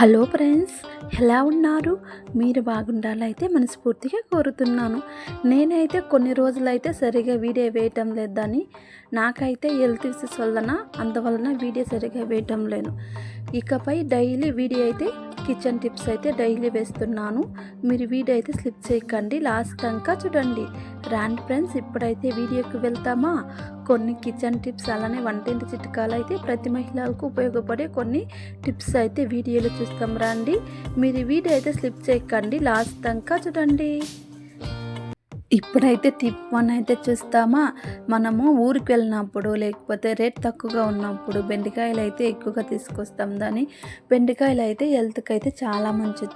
Hello friends ఎలా ఉన్నారు? మీరు బాగుండాలైతే మనస్ఫూర్తిగా కోరుతున్నాను. నేనైతే కొన్ని రోజులైతే సరిగా వీడియో వేయటం లేదని నాకైతే హెల్త్ ఇష్యూస్ వలన అందువలన వీడియో సరిగా వేయటం లేను ఇకపై డైలీ వీడియో అయితే కిచెన్ టిప్స్ అయితే డైలీ వేస్తున్నాను. మీరు వీడియో అయితే స్లిప్ చేయకండి. లాస్ట్ దాకా చూడండి. రాండ్ ఫ్రెండ్స్ ఇప్పుడైతే వీడియోకి వెళ్తామా? కొన్ని కిచెన్ టిప్స్ అలానే వంటింటి చిట్కాలు అయితే ప్రతి మహిళలకు ఉపయోగపడే కొన్ని టిప్స్ అయితే వీడియోలో చూస్తాం. రండి. మీరు వీడియో అయితే స్లిప్ చేయకండి. లాస్ట్ దాకా చూడండి. ఇప్పుడైతే టిప్ వన్ అయితే చూస్తామా? మనము ఊరికి వెళ్ళినప్పుడు లేకపోతే రేట్ తక్కువగా ఉన్నప్పుడు బెండకాయలు అయితే ఎక్కువగా తీసుకొస్తాం దాని బెండకాయలు అయితే హెల్త్కి అయితే చాలా మంచి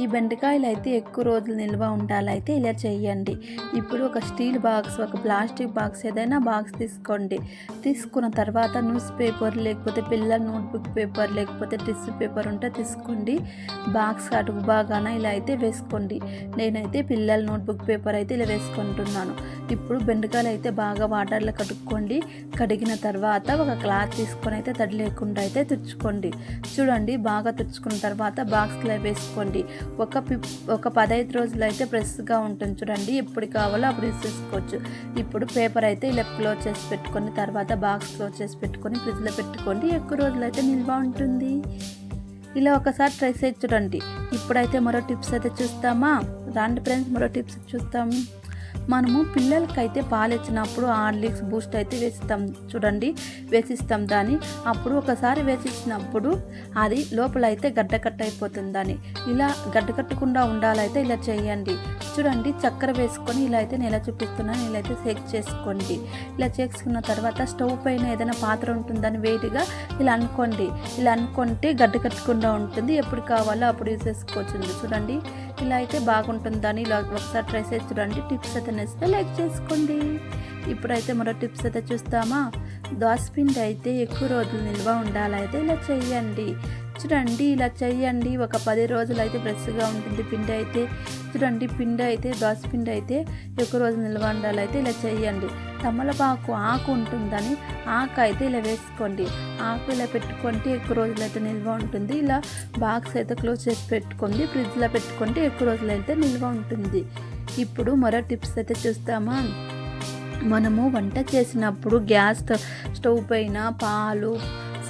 ఈ బెండకాయలు అయితే ఎక్కువ రోజులు నిల్వ ఉండాలైతే ఇలా చేయండి. ఇప్పుడు ఒక స్టీల్ బాక్స్ ఒక ప్లాస్టిక్ బాక్స్ ఏదైనా బాక్స్ తీసుకోండి. తీసుకున్న తర్వాత న్యూస్ పేపర్ లేకపోతే పిల్లల నోట్బుక్ పేపర్ లేకపోతే టిష్యూ పేపర్ ఉంటే తీసుకోండి. బాక్స్ అడుగు బాగాన ఇలా అయితే వేసుకోండి. నేనైతే పిల్లల నోట్బుక్ పేపర్ అయితే ఇలా వేసుకుంటున్నాను. ఇప్పుడు బెండకాయలు అయితే బాగా వాటర్లో కడుక్కోండి. కడిగిన తర్వాత ఒక క్లాత్ తీసుకొని అయితే తడి లేకుండా అయితే తుడుచుకోండి. చూడండి బాగా తుడుచుకున్న తర్వాత బాక్స్లో వేసుకోండి. ఒక పి ఒక పదహైదు రోజులు అయితే ఫ్రెష్గా ఉంటుంది చూడండి. ఎప్పుడు కావాలో అప్పుడు తీసేసుకోవచ్చు. ఇప్పుడు పేపర్ అయితే ఇలా క్లోజ్ చేసి పెట్టుకొని తర్వాత బాక్స్ క్లోజ్ చేసి పెట్టుకొని ఫ్రిడ్జ్లో పెట్టుకోండి. ఎక్కువ రోజులు అయితే నిల్వ ఉంటుంది. ఇలా ఒకసారి ట్రై చేసి చూడండి. ఇప్పుడైతే మరో టిప్స్ అయితే చూస్తామా? రాండి ఫ్రెండ్స్ మరో టిప్స్ చూస్తాము మనము పిల్లలకైతే పాలు ఇచ్చినప్పుడు హార్లిక్స్ బూస్ట్ అయితే వేసిస్తాం. చూడండి వేసిస్తాం దాన్ని. అప్పుడు ఒకసారి వేసిచ్చినప్పుడు అది లోపల అయితే గడ్డ కట్ట అయిపోతుంది దాన్ని. ఇలా గడ్డకట్టకుండా ఉండాలైతే ఇలా చేయండి. చూడండి చక్కెర వేసుకొని ఇలా అయితే నేను ఎలా చూపిస్తున్నాను ఇలా అయితే షేక్ చేసుకోండి. ఇలా చేసుకున్న తర్వాత స్టవ్ పైన ఏదైనా పాత్ర ఉంటుందని వేడిగా ఇలా అనుకోండి. ఇలా అనుకుంటే గడ్డ కట్టకుండా ఉంటుంది. ఎప్పుడు కావాలో అప్పుడు యూజ్ చేసుకోవచ్చు చూడండి ఇలా అయితే బాగుంటుందని ఇలా ఒకసారి ట్రై చేసి చూడండి. టిప్స్ అయితే నచ్చితే లైక్ చేసుకోండి. ఇప్పుడైతే మరో టిప్స్ అయితే చూస్తామా? దోసపిండి అయితే ఎక్కువ రోజులు నిల్వ ఉండాలైతే ఇలా చేయండి చూడండి ఇలా చేయండి ఒక పది రోజులు అయితే ఫ్రెష్గా ఉంటుంది పిండి అయితే. చూడండి పిండి అయితే దోసపిండి అయితే ఎక్కువ రోజులు నిల్వ ఉండాలైతే ఇలా చేయండి తమలపాకు ఆకు ఉంటుందని ఆకు అయితే ఇలా వేసుకోండి. ఆకు ఇలా పెట్టుకుంటే ఎక్కువ రోజులు అయితే నిల్వ ఉంటుంది. ఇలా బాక్స్ అయితే క్లోజ్ చేసి పెట్టుకోండి. ఫ్రిడ్జ్లో పెట్టుకుంటే ఎక్కువ రోజులు అయితే నిల్వ ఉంటుంది. ఇప్పుడు మరో టిప్స్ అయితే చూస్తామా? మనము వంట చేసినప్పుడు గ్యాస్ స్టవ్ పైన పాలు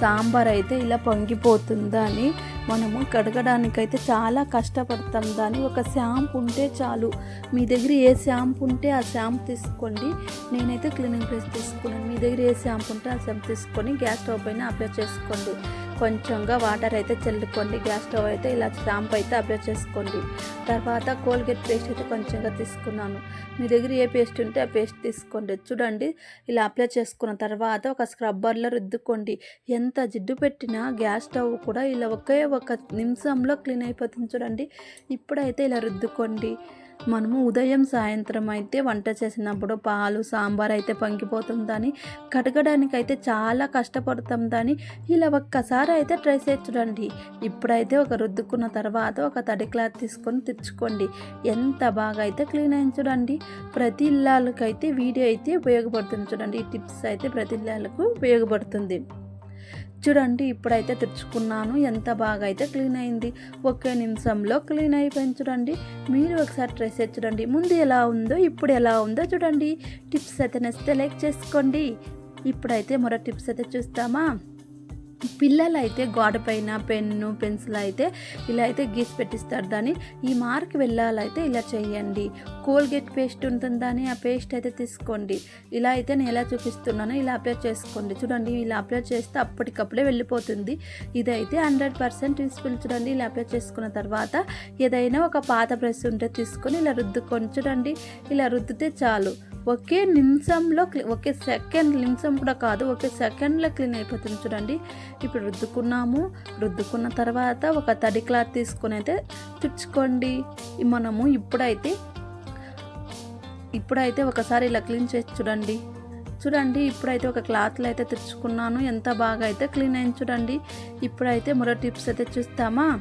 సాంబార్ అయితే ఇలా పొంగిపోతుందని మనము కడగడానికైతే చాలా కష్టపడతాం. దాన్ని ఒక షాంపు ఉంటే చాలు. మీ దగ్గర ఏ షాంపు ఉంటే ఆ షాంపు తీసుకోండి. నేనైతే క్లీనింగ్ ప్లేస్ తీసుకున్నాను. మీ దగ్గర ఏ షాంపు ఉంటే ఆ షాంపు తీసుకొని గ్యాస్ స్టవ్ పైన అప్లై చేసుకోండి కొంచెంగా వాటర్ అయితే చల్లుకోండి. గ్యాస్ స్టవ్ అయితే ఇలా షాంపూ అయితే అప్లై చేసుకోండి. తర్వాత కోల్గేట్ పేస్ట్ అయితే కొంచెంగా తీసుకున్నాను. మీ దగ్గర ఏ పేస్ట్ ఉంటే ఆ పేస్ట్ తీసుకోండి. చూడండి ఇలా అప్లై చేసుకున్న తర్వాత ఒక స్క్రబ్బర్లో రుద్దుకోండి. ఎంత జిడ్డు పెట్టినా గ్యాస్ స్టవ్ కూడా ఇలా ఒకే ఒక నిమిషంలో క్లీన్ అయిపోతుంది చూడండి. ఇప్పుడైతే ఇలా రుద్దుకోండి. మనము ఉదయం సాయంత్రం అయితే వంట చేసినప్పుడు పాలు సాంబార్ అయితే పొంగిపోతుందని కడగడానికి అయితే చాలా కష్టపడతాం దాన్ని ఇలా ఒక్కసారి అయితే ట్రై చేసి చూడండి. ఇప్పుడైతే ఒక రుద్దుకున్న తర్వాత ఒక తడి క్లాత్ తీసుకొని తెచ్చుకోండి. ఎంత బాగా అయితే క్లీన్ అయింది చూడండి. ప్రతి ఇళ్ళకైతే వీడియో అయితే ఉపయోగపడుతుంది చూడండి. ఈ టిప్స్ అయితే ప్రతి ఇళ్ళకు ఉపయోగపడుతుంది. చూడండి ఇప్పుడైతే తెచ్చుకున్నాను. ఎంత బాగా అయితే క్లీన్ అయింది. ఒకే నిమిషంలో క్లీన్ అయిపోయింది చూడండి. మీరు ఒకసారి ట్రై చేసి చూడండి. ముందు ఎలా ఉందో ఇప్పుడు ఎలా ఉందో చూడండి. టిప్స్ అయితే నచ్చితే లైక్ చేసుకోండి. ఇప్పుడైతే మరో టిప్స్ అయితే చూస్తామా? పిల్లలు అయితే పెన్ను పెన్సిల్ అయితే ఇలా అయితే గీసి పెట్టిస్తారు. దాన్ని ఈ మార్క్ వెళ్ళాలైతే ఇలా చేయండి. కోల్గేట్ పేస్ట్ ఉంటుందని ఆ పేస్ట్ అయితే తీసుకోండి. ఇలా అయితే నేను ఎలా చూపిస్తున్నానో ఇలా అప్లై చేసుకోండి. చూడండి ఇలా అప్లై చేస్తే అప్పటికప్పుడే వెళ్ళిపోతుంది. ఇదైతే హండ్రెడ్ పర్సెంట్ యూస్ఫుల్. చూడండి ఇలా అప్లై చేసుకున్న తర్వాత ఏదైనా ఒక పాత బ్రష్ ఉంటే తీసుకొని ఇలా రుద్దుకొని చూడండి ఇలా రుద్దితే చాలు. ఒకే నిమిషంలో ఒకే సెకండ్ నిమిషం కూడా కాదు ఒకే సెకండ్లో క్లీన్ అయిపోతుంది చూడండి. ఇప్పుడు రుద్దుకున్నాము. రుద్దుకున్న తర్వాత ఒక తడి క్లాత్ తీసుకొని అయితే తుడుచుకోండి. మనము ఇప్పుడైతే ఇప్పుడైతే ఒకసారి ఇలా క్లీన్ చేసి చూడండి. చూడండి ఇప్పుడైతే ఒక క్లాత్లో అయితే తెచ్చుకున్నాను ఎంత బాగా అయితే క్లీన్ అయింది చూడండి. ఇప్పుడైతే మరో టిప్స్ అయితే చూస్తామా?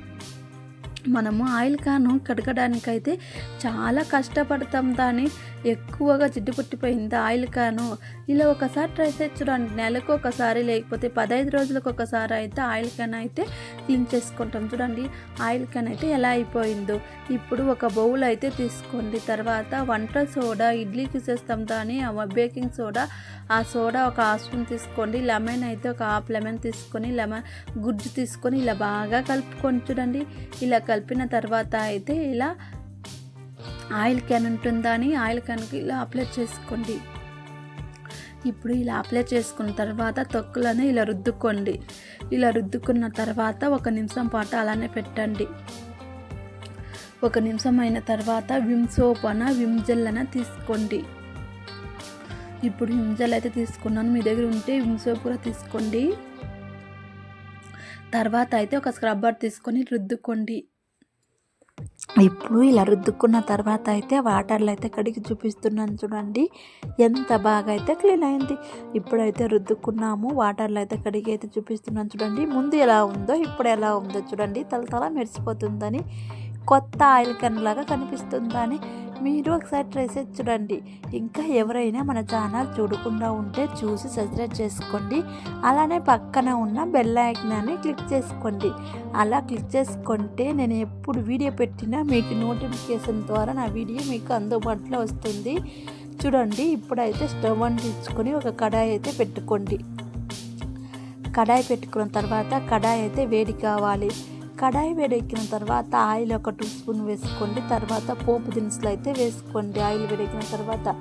మనము ఆయిల్ కాను కడగడానికైతే చాలా కష్టపడతాం దాన్ని. ఎక్కువగా జిడ్డు పుట్టిపోయింది ఆయిల్ క్యాను ఇలా ఒకసారి ట్రై చేసి చూడండి. నెలకు ఒకసారి లేకపోతే పదహైదు రోజులకు ఒకసారి అయితే ఆయిల్ క్యాన్ అయితే క్లీన్ చేసుకుంటాం. చూడండి ఆయిల్ క్యాన్ అయితే ఎలా అయిపోయిందో. ఇప్పుడు ఒక బౌల్ అయితే తీసుకోండి. తర్వాత వంట సోడా ఇడ్లీకి చేస్తాం దాని బేకింగ్ సోడా ఆ సోడా ఒక హాఫ్ స్పూన్ తీసుకోండి. లెమన్ అయితే ఒక హాఫ్ లెమన్ తీసుకొని లెమన్ గుజ్జు తీసుకొని ఇలా బాగా కలుపుకొని చూడండి. ఇలా కలిపిన తర్వాత అయితే ఇలా ఆయిల్ క్యాన్ ఉంటుందా అని ఆయిల్ క్యాన్కి ఇలా అప్లై చేసుకోండి. ఇప్పుడు ఇలా అప్లై చేసుకున్న తర్వాత తొక్కులను ఇలా రుద్దుకోండి. ఇలా రుద్దుకున్న తర్వాత ఒక నిమిషం పాటు అలానే పెట్టండి. ఒక నిమిషం అయిన తర్వాత విమ్ సోప్ అన విమ్ జెల్ అన తీసుకోండి. ఇప్పుడు విమ్ జెల్ అయితే తీసుకున్నాను. మీ దగ్గర ఉంటే విమ్ సోప్ కూడా తీసుకోండి. తర్వాత అయితే ఒక స్క్రబ్బర్ తీసుకొని రుద్దుకోండి. ఇప్పుడు ఇలా రుద్దుకున్న తర్వాత అయితే వాటర్లో అయితే కడిగి చూపిస్తున్నాను చూడండి. ఎంత బాగా అయితే క్లీన్ అయింది. ఇప్పుడైతే రుద్దుకున్నాము వాటర్లో అయితే కడిగి అయితే చూపిస్తున్నాను చూడండి. ముందు ఎలా ఉందో ఇప్పుడు ఎలా ఉందో చూడండి. తల తల మెరిసిపోతుందని కొత్త ఆయిల్ కన్ లాగా కనిపిస్తుందని మీరు ఒకసారి ట్రై చేసి చూడండి. ఇంకా ఎవరైనా మన ఛానల్ చూడకుండా ఉంటే చూసి సబ్స్క్రైబ్ చేసుకోండి. అలానే పక్కన ఉన్న బెల్ ఐకనాన్ని క్లిక్ చేసుకోండి. అలా క్లిక్ చేసుకుంటే నేను ఎప్పుడు వీడియో పెట్టినా మీకు నోటిఫికేషన్ ద్వారా నా వీడియో మీకు అందుబాటులో వస్తుంది. చూడండి ఇప్పుడైతే స్టవ్ అంటించుకొని ఒక కడాయి అయితే పెట్టుకోండి. కడాయి పెట్టుకున్న తర్వాత కడాయి అయితే వేడి కావాలి. కడాయి వేడెక్కిన తర్వాత ఆయిల్ ఒక టూ స్పూన్ వేసుకోండి. తర్వాత పోపు దినుసులు అయితే వేసుకోండి. ఆయిల్ వేడెక్కిన తర్వాత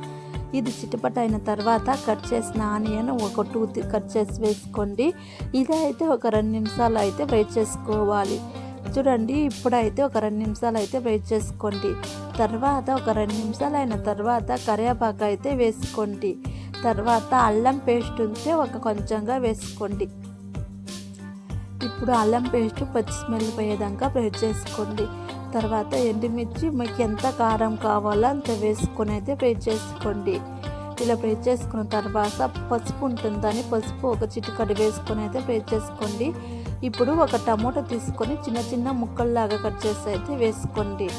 ఇది చిటపట అయిన తర్వాత కట్ చేసిన ఆనియన్ ఒక టూ కట్ చేసి వేసుకోండి. ఇది అయితే ఒక రెండు నిమిషాలు అయితే వెయిట్ చేసుకోవాలి. చూడండి ఇప్పుడైతే ఒక రెండు నిమిషాలు అయితే వెయిట్ చేసుకోండి. తర్వాత ఒక రెండు నిమిషాలు అయిన తర్వాత కరివేపాకు అయితే వేసుకోండి. తర్వాత అల్లం పేస్ట్ ఉంటే ఒక కొంచెంగా వేసుకోండి. ఇప్పుడు అల్లం పేస్ట్ పచ్చి స్మెల్ పోయేదాకా ఫ్రై చేసుకోండి. తర్వాత ఎండుమిర్చి మీకు ఎంత కారం కావాలో అంత వేసుకొని అయితే ఫ్రై చేసుకోండి. ఇలా ఫ్రై చేసుకున్న తర్వాత పసుపు ఉంటుందని పసుపు ఒక చిటికడి వేసుకొని అయితే ఫ్రై చేసుకోండి. ఇప్పుడు ఒక టమోటా తీసుకొని చిన్న చిన్న ముక్కల్లాగా కట్ చేసి అయితే వేసుకోండి.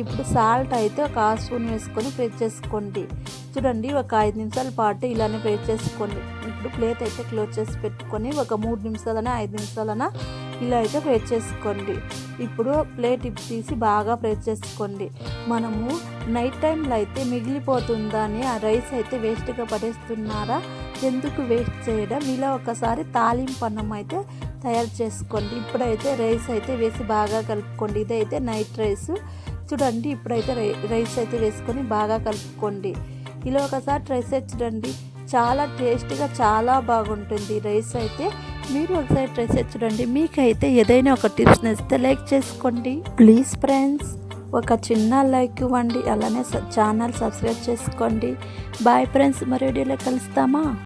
ఇప్పుడు సాల్ట్ అయితే ఒక హాఫ్ స్పూన్ వేసుకొని ఫ్రై చేసుకోండి. చూడండి ఒక ఐదు నిమిషాల పాటు ఇలానే ఫ్రై చేసుకోండి. ఇప్పుడు ప్లేట్ అయితే క్లోజ్ చేసి పెట్టుకొని ఒక మూడు నిమిషాలన ఐదు నిమిషాలన ఇలా అయితే ఫ్రై చేసుకోండి. ఇప్పుడు ప్లేట్ తీసి బాగా ఫ్రై చేసుకోండి. మనము నైట్ టైంలో అయితే మిగిలిపోతుందా అని ఆ రైస్ అయితే వేస్ట్గా పడేస్తున్నారా? ఎందుకు వేస్ట్ చేయడం? ఇలా ఒకసారి తాలింపు అన్నం అయితే తయారు చేసుకోండి. ఇప్పుడైతే రైస్ అయితే వేసి బాగా కలుపుకోండి. ఇదైతే నైట్ రైస్. చూడండి ఇప్పుడైతే రైస్ అయితే వేసుకొని బాగా కలుపుకోండి. ఇలా ఒకసారి ట్రై చేయండి చూడండి. చాలా టేస్ట్గా చాలా బాగుంటుంది రైస్ అయితే. మీరు ఒకసారి ట్రై చేసి చూడండి. మీకైతే ఏదైనా ఒక టిప్స్ నచ్చితే లైక్ చేసుకోండి. ప్లీజ్ ఫ్రెండ్స్ ఒక చిన్న లైక్ ఇవ్వండి. అలానే ఛానల్ సబ్స్క్రైబ్ చేసుకోండి. బాయ్ ఫ్రెండ్స్ మరి వీడియోలో కలుస్తామా?